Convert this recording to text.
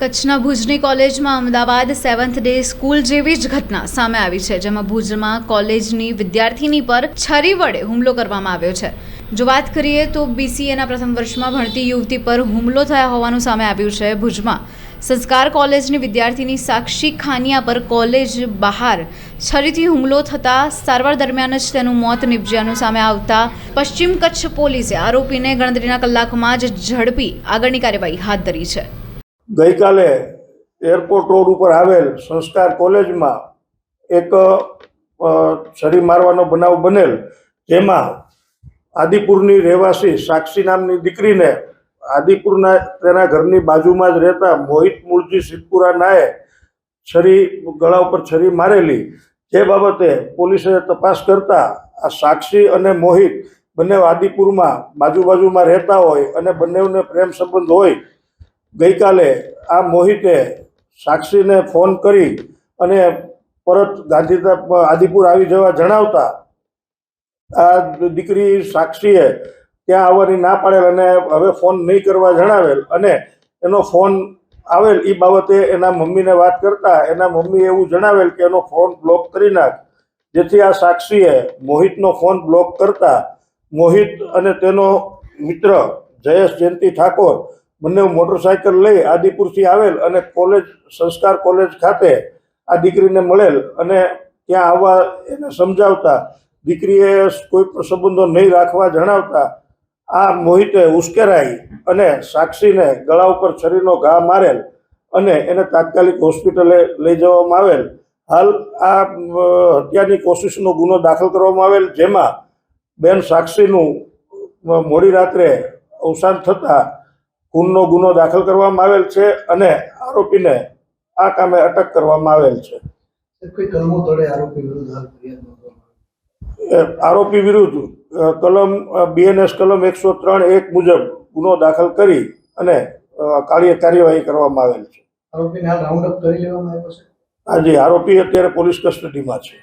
કચ્છના ભુજની કોલેજમાં અમદાવાદ સેવન્થ ડે સ્કૂલ જેવી જ ઘટના સામે આવી છે, જેમાં ભુજમાં કોલેજની વિદ્યાર્થીની પર છરી વડે હુમલો કરવામાં આવ્યો છે. જો વાત કરીએ તો બીસીએના પ્રથમ વર્ષમાં ભણતી યુવતી પર હુમલો થયા હોવાનું સામે આવ્યું છે ભુજમાં. સંસ્કાર કોલેજની વિદ્યાર્થીની સાક્ષી ખાનિયા પર કોલેજ બહાર છરીથી હુમલો થતાં સારવાર દરમિયાન જ તેનું મોત નિપજ્યાનું સામે આવતા પશ્ચિમ કચ્છ પોલીસે આરોપીને ગણતરીના કલાકમાં જ ઝડપી આગળની કાર્યવાહી હાથ ધરી છે. ગઈકાલે એરપોર્ટ રોડ ઉપર આવેલ સંસ્કાર કોલેજમાં એક છરી મારવાનો બનાવ બનેલ. જેમાં આદિપુરની રહેવાસી સાક્ષી નામની દીકરીને આદિપુરના તેના ઘરની બાજુમાં જ રહેતા મોહિત મૂળજી સિદ્ધપુરા નાએ છરી ગળા ઉપર છરી મારેલી. જે બાબતે પોલીસે તપાસ કરતા આ સાક્ષી અને મોહિત બંને આદિપુરમાં બાજુ બાજુમાં રહેતા હોય અને બંનેને પ્રેમ સંબંધ હોય ગઈકાલે આ મોહિતે સાક્ષીને ફોન કરી અને પરત ગાંધીધામ આદિપુર આવી જવા જણાવતા આ દીકરી સાક્ષીએ ત્યાં આવવાની ના પાડેલ અને હવે ફોન નહીં કરવા જણાવેલ અને એનો ફોન આવેલ એ બાબતે એના મમ્મીને વાત કરતા એના મમ્મીએ એવું જણાવેલ કે એનો ફોન બ્લોક કરી નાખ. જેથી આ સાક્ષીએ મોહિતનો ફોન બ્લોક કરતા મોહિત અને તેનો મિત્ર જયેશ જયંતિ ઠાકોર બંને મોટરસાયકલ લઈ આદિપુરથી આવેલ અને કોલેજ, સંસ્કાર કોલેજ ખાતે આ દીકરીને મળેલ અને ત્યાં આવવા એને સમજાવતા, દીકરીએ કોઈ સંબંધો નહીં રાખવા જણાવતા, આ મોહિતે ઉશ્કેરાઈ અને સાક્ષીને ગળા ઉપર છરીનો ઘા મારેલ અને એને તાત્કાલિક હોસ્પિટલે લઈ જવામાં આવેલ. હાલ આ હત્યાની કોશિશનો ગુનો દાખલ કરવામાં આવેલ, જેમાં બેન સાક્ષીનું મોડી રાત્રે અવસાન થતાં ખૂનનો ગુનો દાખલ કરવામાં આવેલ છે અને આરોપીને આ કામે અટક કરવામાં આવેલ છે. આરોપી વિરુદ્ધ કલમ બીએનએસ કલમ એકસો ત્રણ એક મુજબ ગુનો દાખલ કરી અને કાર્ય કાર્યવાહી કરવામાં આવેલ છે. આરોપીને રાઉન્ડ અપ કરી લેવામાં આવ્યો છે? આજે આરોપી અત્યારે પોલીસ કસ્ટડીમાં છે.